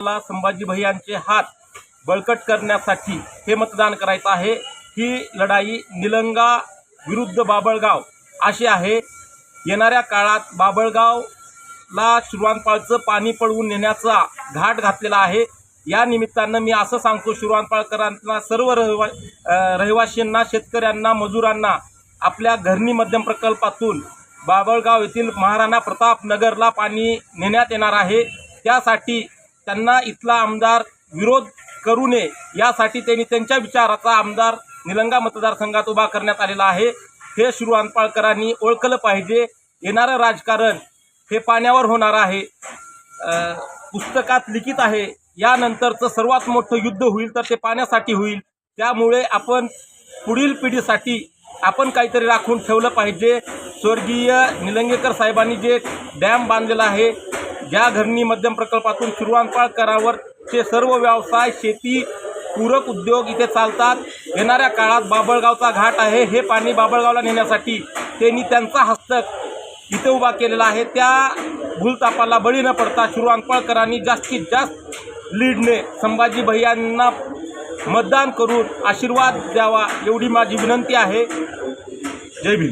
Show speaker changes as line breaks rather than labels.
संभाजी भैयांचे हात बळकट करण्यासाठी हे मतदान करायचं आहे. ही लढाई निलंगा विरुद्ध बाबळगाव अशी आहे. येणाऱ्या काळात बाबळगावला शिरवानपाळचं पाणी पळवून नेण्याचा घाट घातलेला आहे. या निमित्तानं मी असं सांगतो शिरवानपाळकरांना सर्व रहिवा रहिवाशींना शेतकऱ्यांना मजुरांना आपल्या घरणी मध्यम प्रकल्पातून बाबळगाव येथील महाराणा प्रताप नगरला पाणी नेण्यात येणार आहे. त्यासाठी त्यांना इथला आमदार विरोध करू नये यासाठी त्यांनी त्यांच्या विचाराचा आमदार निलंगा मतदारसंघात उभा करण्यात आलेला आहे. हे श्री अनपाळकरांनी ओळखलं पाहिजे. येणारं राजकारण हे पाण्यावर होणार आहे. पुस्तकात लिखित आहे यानंतरचं सर्वात मोठं युद्ध होईल तर ते पाण्यासाठी होईल. त्यामुळे आपण पुढील पिढीसाठी आपण काहीतरी राखून ठेवलं पाहिजे. स्वर्गीय निलंगेकर साहेबांनी जे डॅम बांधलेला आहे ज्या धरणी मध्यम प्रकल्पातून शुरुवानपाळ करावर ते सर्व व्यवसाय शेती पूरक उद्योग इथे चालतात. येणाऱ्या काळात बाबळगावचा घाट आहे हे पाणी बाबळगावला नेण्यासाठी त्यांनी त्यांचा हस्तक इथे उभा केलेला आहे. त्या भूलतापाला बळी न पडता शिरवानपळकरांनी जास्तीत जास्त लीडने संभाजी भैयांना मतदान करून आशीर्वाद द्यावा एवढी माझी विनंती आहे. जय भीम.